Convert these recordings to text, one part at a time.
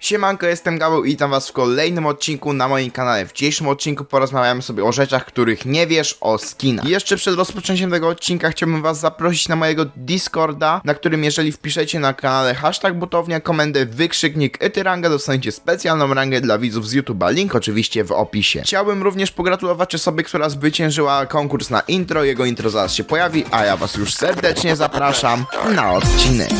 Siemanko, jestem Gabeł i witam was w kolejnym odcinku na moim kanale. W dzisiejszym odcinku porozmawiamy sobie o rzeczach, których nie wiesz o skinach. I jeszcze przed rozpoczęciem tego odcinka chciałbym was zaprosić na mojego Discorda, na którym jeżeli wpiszecie na kanale hashtag butownia, komendę wykrzyknik etyranga, dostaniecie specjalną rangę dla widzów z YouTube'a. Link oczywiście w opisie. Chciałbym również pogratulować osobie, która zwyciężyła konkurs na intro. Jego intro zaraz się pojawi, a ja was już serdecznie zapraszam na odcinek.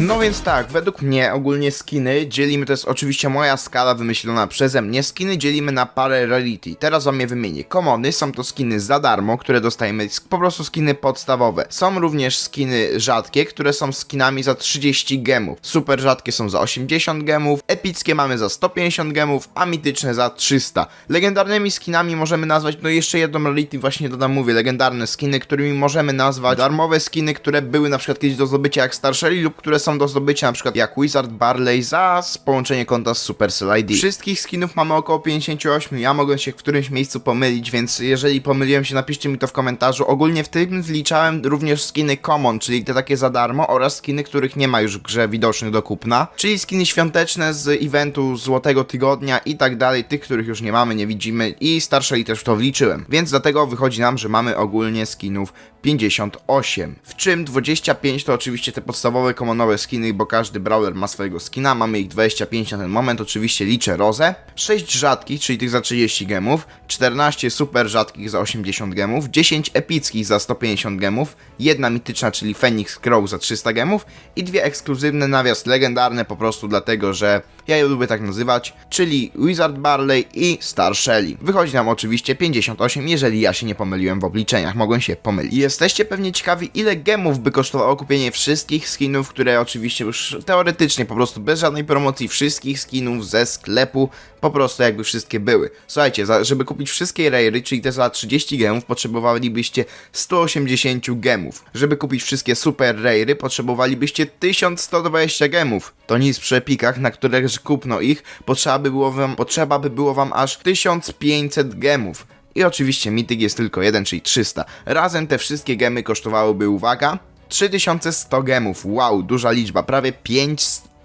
No więc tak, według mnie ogólnie skiny dzielimy, to jest oczywiście moja skala wymyślona przeze mnie, skiny dzielimy na parę rarity. Teraz wam je wymienię. Komony są to skiny za darmo, które dostajemy, po prostu skiny podstawowe. Są również skiny rzadkie, które są skinami za 30 gemów. Super rzadkie są za 80 gemów, epickie mamy za 150 gemów, a mityczne za 300. Legendarnymi skinami możemy nazwać, no jeszcze jedną rarity właśnie dodam, mówię, legendarne skiny, którymi możemy nazwać darmowe skiny, które były na przykład kiedyś do zdobycia jak Starsheli lub które są do zdobycia na przykład jak Wizard Barley za połączenie konta z Supercell ID. Wszystkich skinów mamy około 58, ja mogę się w którymś miejscu pomylić, więc jeżeli pomyliłem się napiszcie mi to w komentarzu. Ogólnie w tym wliczałem również skiny common, czyli te takie za darmo oraz skiny, których nie ma już w grze widocznych do kupna, czyli skiny świąteczne z eventu Złotego Tygodnia i tak dalej, tych, których już nie mamy, nie widzimy i Starsheli też w to wliczyłem. Więc dlatego wychodzi nam, że mamy ogólnie skinów 58. W czym 25 to oczywiście te podstawowe komonowe skiny, bo każdy brawler ma swojego skina. Mamy ich 25 na ten moment, oczywiście liczę rozę. 6 rzadkich, czyli tych za 30 gemów, 14 super rzadkich za 80 gemów, 10 epickich za 150 gemów, jedna mityczna, czyli Phoenix Crow za 300 gemów i dwie ekskluzywne nawias legendarne po prostu dlatego, że ja je lubię tak nazywać, czyli Wizard Barley i Star Shelly. Wychodzi nam oczywiście 58, jeżeli ja się nie pomyliłem w obliczeniach, mogłem się pomylić. Jesteście pewnie ciekawi, ile gemów by kosztowało kupienie wszystkich skinów, które oczywiście już teoretycznie, po prostu bez żadnej promocji, wszystkich skinów ze sklepu, po prostu jakby wszystkie były. Słuchajcie, za, żeby kupić wszystkie rairy, czyli te za 30 gemów, potrzebowalibyście 180 gemów. Żeby kupić wszystkie super rairy, potrzebowalibyście 1120 gemów. To nic przy epikach, na które kupno ich, potrzeba by było wam, potrzeba by było wam aż 1500 gemów. I oczywiście mityk jest tylko jeden, czyli 300. Razem te wszystkie gemy kosztowałyby, uwaga, 3100 gemów. Wow, duża liczba, prawie 500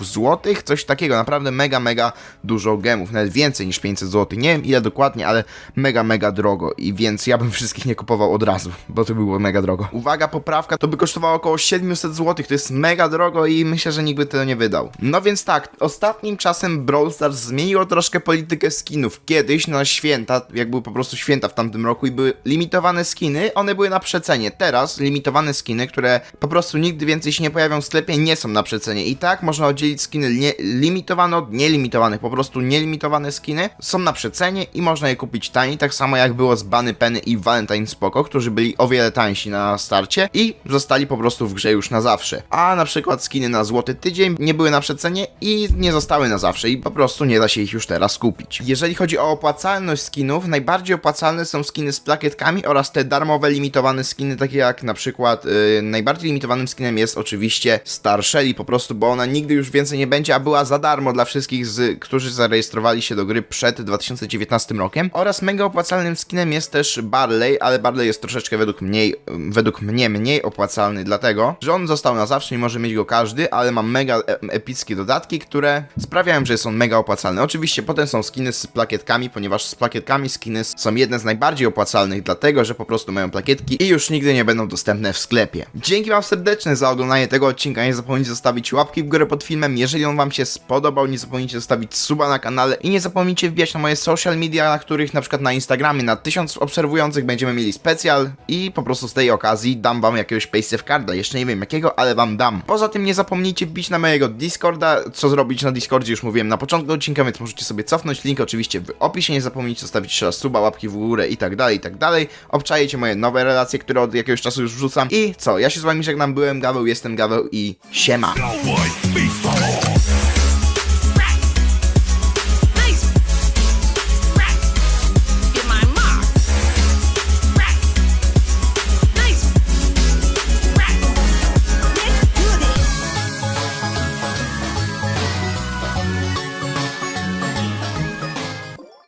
złotych, coś takiego, naprawdę mega, mega dużo gemów, nawet więcej niż 500 złotych, nie wiem ile dokładnie, ale mega, mega drogo i więc ja bym wszystkich nie kupował od razu, bo to było mega drogo. Uwaga, poprawka, to by kosztowało około 700 złotych, to jest mega drogo i myślę, że nikt by tego nie wydał. No więc tak, ostatnim czasem Brawl Stars zmieniło troszkę politykę skinów. Kiedyś na święta, jak były po prostu święta w tamtym roku i były limitowane skiny, one były na przecenie. Teraz limitowane skiny, które po prostu nigdy więcej się nie pojawią w sklepie, nie są na przecenie. I tak można oddzielić skiny limitowane od nielimitowanych. Po prostu nielimitowane skiny są na przecenie i można je kupić taniej, tak samo jak było z Bunny Penny i Valentine Spoko, którzy byli o wiele tańsi na starcie i zostali po prostu w grze już na zawsze. A na przykład skiny na Złoty Tydzień nie były na przecenie i nie zostały na zawsze i po prostu nie da się ich już teraz kupić. Jeżeli chodzi o opłacalność skinów, najbardziej opłacalne są skiny z plakietkami oraz te darmowe limitowane skiny, takie jak na przykład yy, najbardziej limitowanym skinem jest oczywiście Star Shelly, po prostu, bo ona nigdy już więcej nie będzie, a była za darmo dla wszystkich, z, którzy zarejestrowali się do gry przed 2019 rokiem. Oraz mega opłacalnym skinem jest też Barley, ale Barley jest troszeczkę według mnie, według mnie mniej opłacalny, dlatego, że on został na zawsze i może mieć go każdy, ale ma mega e- epickie dodatki, które sprawiają, że on mega opłacalny. Oczywiście potem są skiny z plakietkami, ponieważ z plakietkami skiny są jedne z najbardziej opłacalnych, dlatego, że po prostu mają plakietki i już nigdy nie będą dostępne w sklepie. Dzięki wam serdecznie za oglądanie tego odcinka, nie zapomnijcie zostawić łapki w górę pod filmem, jeżeli on wam się spodobał, nie zapomnijcie zostawić suba na kanale i nie zapomnijcie wbijać na moje social media, na których na przykład na Instagramie na 1000 obserwujących będziemy mieli specjal i po prostu z tej okazji dam wam jakiegoś paysafe carda, jeszcze nie wiem jakiego, ale wam dam. Poza tym nie zapomnijcie wbić na mojego Discorda, co zrobić na Discordzie już mówiłem na początku odcinka, więc możecie sobie cofnąć. Link oczywiście w opisie, nie zapomnijcie zostawić jeszcze raz suba, łapki w górę i tak dalej, i tak dalej. Obczajcie moje nowe relacje, które od jakiegoś czasu już wrzucam. I co, ja się z wami żegnam, byłem Gaweł, jestem Gaweł i siema. beast.